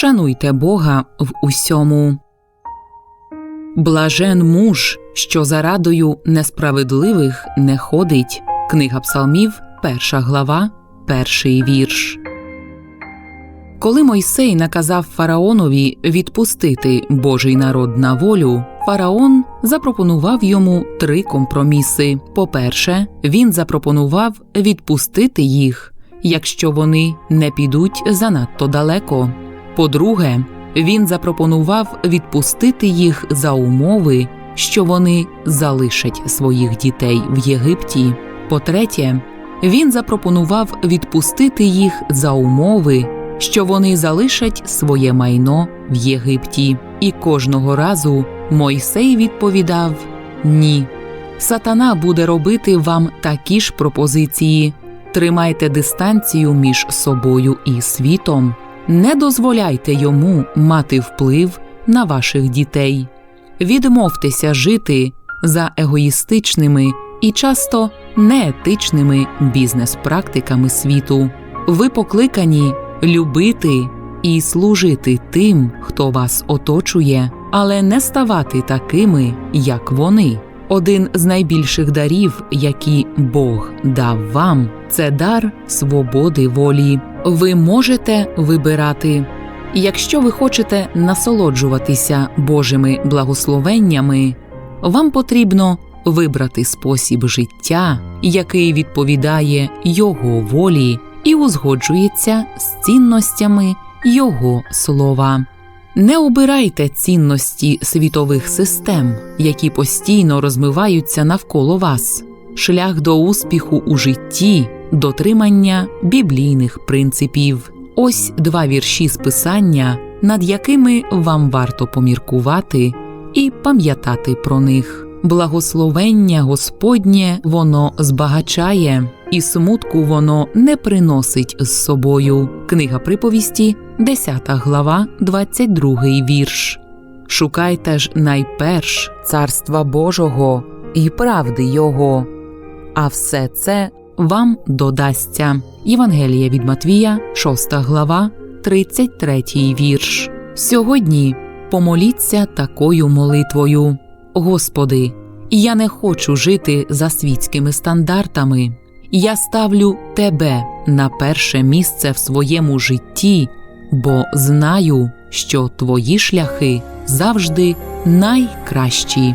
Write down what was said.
Шануйте Бога в усьому. Блажен муж, що за радою несправедливих не ходить. Книга Псалмів, перша глава, перший вірш. Коли Мойсей наказав фараонові відпустити Божий народ на волю, фараон запропонував йому три компроміси. По-перше, він запропонував відпустити їх, якщо вони не підуть занадто далеко. По-друге, він запропонував відпустити їх за умови, що вони залишать своїх дітей в Єгипті. По-третє, він запропонував відпустити їх за умови, що вони залишать своє майно в Єгипті. І кожного разу Мойсей відповідав Ні. Сатана буде робити вам такі ж пропозиції. Тримайте дистанцію між собою і світом. Не дозволяйте йому мати вплив на ваших дітей. Відмовтеся жити за егоїстичними і часто неетичними бізнес-практиками світу. Ви покликані любити і служити тим, хто вас оточує, але не ставати такими, як вони. Один з найбільших дарів, які Бог дав вам, це дар свободи волі. Ви можете вибирати. Якщо ви хочете насолоджуватися Божими благословеннями, вам потрібно вибрати спосіб життя, який відповідає Його волі і узгоджується з цінностями Його слова. Не обирайте цінності світових систем, які постійно розмиваються навколо вас, шлях до успіху у житті, дотримання біблійних принципів. Ось два вірші з писання, над якими вам варто поміркувати і пам'ятати про них. Благословення Господнє воно збагачає, і смутку воно не приносить з собою. Книга приповісті, 10 глава, 22 вірш. Шукайте ж найперш царства Божого і правди Його, а все це вам додасться. Євангелія від Матвія, 6 глава, 33 вірш. Сьогодні помоліться такою молитвою. Господи, я не хочу жити за світськими стандартами. Я ставлю Тебе на перше місце в своєму житті, бо знаю, що Твої шляхи завжди найкращі.